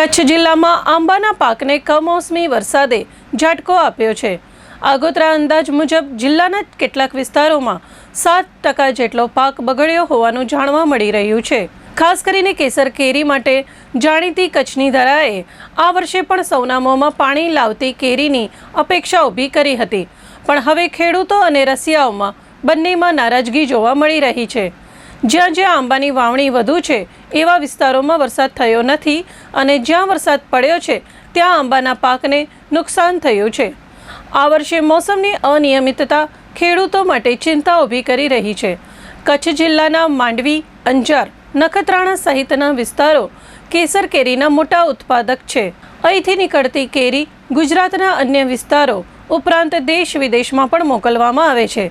કચ્છ જિલ્લામાં આંબાના પાકને કમોસમી વરસાદે ઝાટકો આપ્યો છે. આગોતરા અંદાજ મુજબ જિલ્લાના કેટલાક વિસ્તારોમાં સાત ટકા જેટલો પાક બગડ્યો હોવાનું જાણવા મળી રહ્યું છે. ખાસ કરીને કેસર કેરી માટે જાણીતી કચ્છની ધરાએ આ વર્ષે પણ સૌના મોંમાં પાણી લાવતી કેરીની અપેક્ષા ઊભી કરી હતી. પણ હવે ખેડૂતો અને રસિયાઓમાં બંનેમાં નારાજગી જોવા મળી રહી છે. જ્યાં જ્યાં આંબાની વાવણી વધુ છે, એવા વિસ્તારોમાં વરસાદ થયો નથી અને જ્યાં વરસાદ પડ્યો છે, ત્યાં આંબાના પાકને નુકસાન થયું છે. આ વર્ષે મોસમની અનિયમિતતા ખેડૂતો માટે ચિંતા ઊભી કરી રહી છે. કચ્છ જિલ્લાના માંડવી, અંજાર, નખત્રાણા સહિતના વિસ્તારો કેસર કેરીના મોટા ઉત્પાદક છે. અહીંથી નીકળતી કેરી ગુજરાતના અન્ય વિસ્તારો ઉપરાંત દેશ વિદેશમાં પણ મોકલવામાં આવે છે.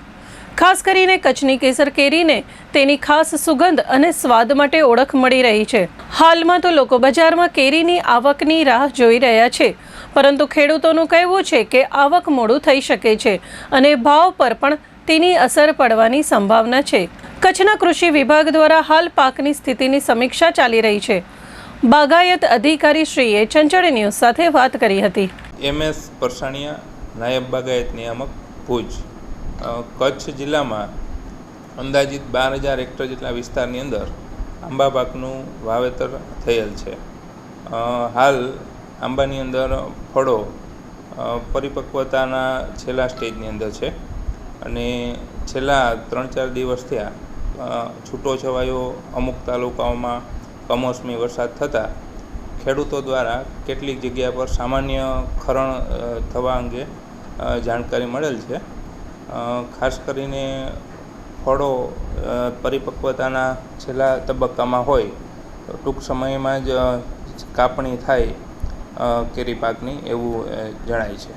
ખાસ કરીને કચ્છની કેસર કેરીને તેની ખાસ સુગંધ અને સ્વાદ માટે ઓળખ મળી રહી છે. હાલમાં તો લોકો બજારમાં કેરીની આવકની રાહ જોઈ રહ્યા છે. પરંતુ ખેડૂતોનું કહેવું છે કે આવક મોડું થઈ શકે છે અને ભાવ પર પણ તેની અસર પડવાની સંભાવના છે. કચ્છના કૃષિ વિભાગ દ્વારા હાલ પાકની સ્થિતિની સમીક્ષા ચાલી રહી છે. બાગાયત અધિકારી શ્રીએ ચંચળ ન્યૂઝ સાથે વાત કરી હતી. એમ એસ પરસાણીયા નાયબ બાગાયત નિયામક ભુજ. કચ્છ જિલ્લામાં અંદાજિત બાર હજાર હેક્ટર જેટલા વિસ્તારની અંદર આંબા પાકનું વાવેતર થયેલ છે. હાલ આંબાની અંદર ફળો પરિપક્વતાના છેલ્લા સ્ટેજની અંદર છે અને છેલ્લા ત્રણ ચાર દિવસ થયા છૂટો છવાયો અમુક તાલુકાઓમાં કમોસમી વરસાદ થતાં ખેડૂતો દ્વારા કેટલીક જગ્યા પર સામાન્ય ખરણ થવા અંગે જાણકારી મળેલ છે. ખાસ કરીને ફળો પરિપક્વતાના છેલ્લા તબક્કામાં હોય, તો ટૂંક સમયમાં જ કાપણી થાય કેરી પાકની એવું જણાય છે.